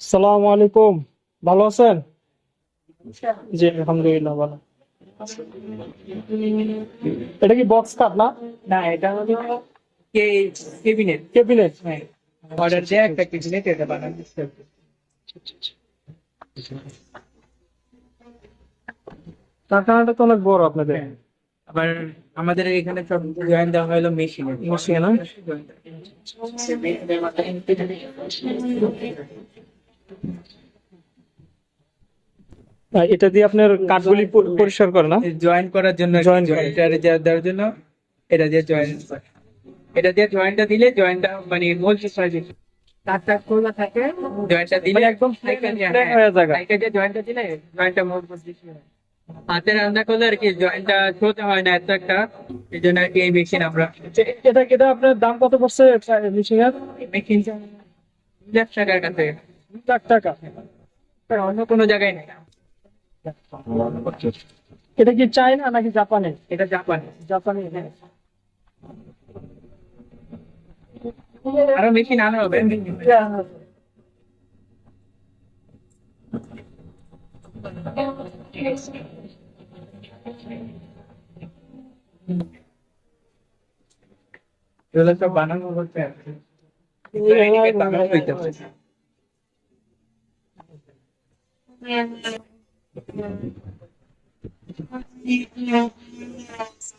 সালাম আলাইকুম ভালো আছেন? জি আলহামদুলিল্লাহ ভালো। এটা কি বক্স কাট না? না এটা হলো কে কেবিনেট ক্যাবিনেট হ্যাঁ। অর্ডার দিয়ে একটা কেবিনেট এটা বানানো। কারখানাটা তো অনেক বড় আপনাদের। আবার আমাদের এখানে সব জয়েন দেওয়া হলো মেশিনে Machine, না? আহ, এটা দিয়ে আপনার কাঠগুলি পরিষ্কার করে না? জয়েন করার জন্য। জয়েন্টার দেওয়ার জন্য এটা দিয়ে জয়েন এটা দিয়ে জয়েন্টটা দিলে জয়েন্টটা মানে হয় তার তার খোলা থাকে। জয়েন্টটা দিলে মানে একদম হয়ে জয়েন্টটা দিলে জয়েন্টটা হয় হাতে রান্না করলে আর কি জয়েন্টটা ছোট হয় না এত একটা। এই জন্য আর কি এই মেশিন আমরা এটা এটা আপনার দাম কত পড়ছে মেশিনের মেশিন লাখ টাকার কাছে। লাখ টাকা। অন্য কোনো জায়গায় নেই। এটা কি চায়না নাকি জাপানে এটা জাপান জাপানি হ্যাঁ। আরও মেশিন আনা হবে। এগুলো সব বানানো হচ্ছে আর কি। বানানো হইতেছে।